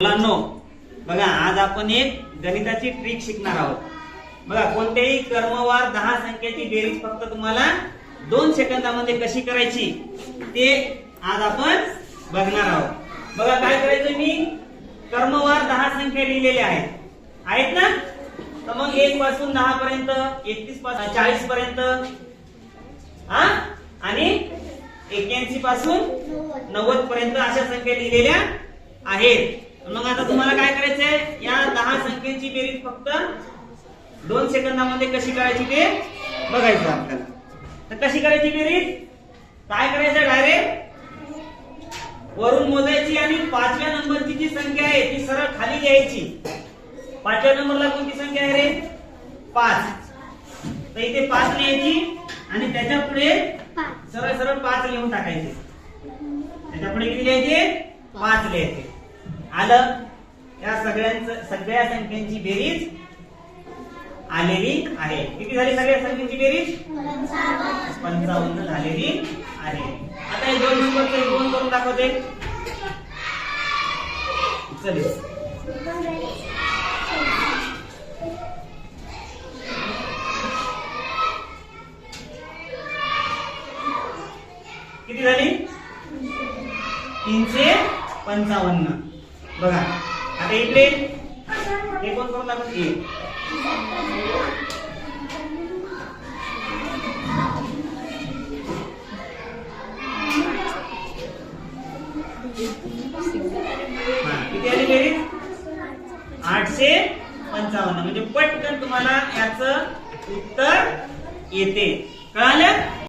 मुलांनो बघा आज आपण एक गणिताची ट्रिक शिकणार आहोत. बघा कोणत्याही कर्मवार दहा संख्येची बेरीज फक्त तुम्हाला दोन सेकंदामध्ये कशी करायची ते आज आपण बघणार आहोत. बघा काय करायचं मी? कर्मवार दहा संख्या लिहिलेल्या आहेत. आहेत ना? तर मग एक पासून दहा पर्यंत एकतीसपासून चाळीस पर्यंत हा? आणि एक्क्याऐंशी पासून नव्वद पर्यंत अशा संख्या लिहिलेल्या आहेत. मग आता तुम्हाला काय करायचंय? या दहा संख्येची बेरीज फक्त दोन सेकंदामध्ये कशी करायची ते बघायचं आपल्याला. तर कशी करायची बेरीज? काय करायचं डायरेक्ट वरून मोजायची आणि पाचव्या नंबरची जी संख्या आहे ती सरळ खाली यायची पाचव्या नंबरला कोणती संख्या आहे रे? पाच. तर इथे पाच लिहायची आणि त्याच्या पुढे सरळ सरळ पाच लिहून टाकायचे. त्याच्या पुढे किती लिहायचे? पाच लिहायचे. आलं. या सगळ्यांचं सगळ्या संख्यांची बेरीज आलेली आहे. किती झाली सगळ्या संख्येची बेरीज? पंचावन्न झालेली आहे. आता हे दोन नंबरचं दोन करून दाखवते. चल. किती झाली? तीनशे पंचावन्न. बघा. आता इकडे हे कोण करून दाखवत ए हा, किती आली बेरीज आठशे पंचावन्न. म्हणजे पटकन तुम्हाला याच उत्तर येते. कळालं?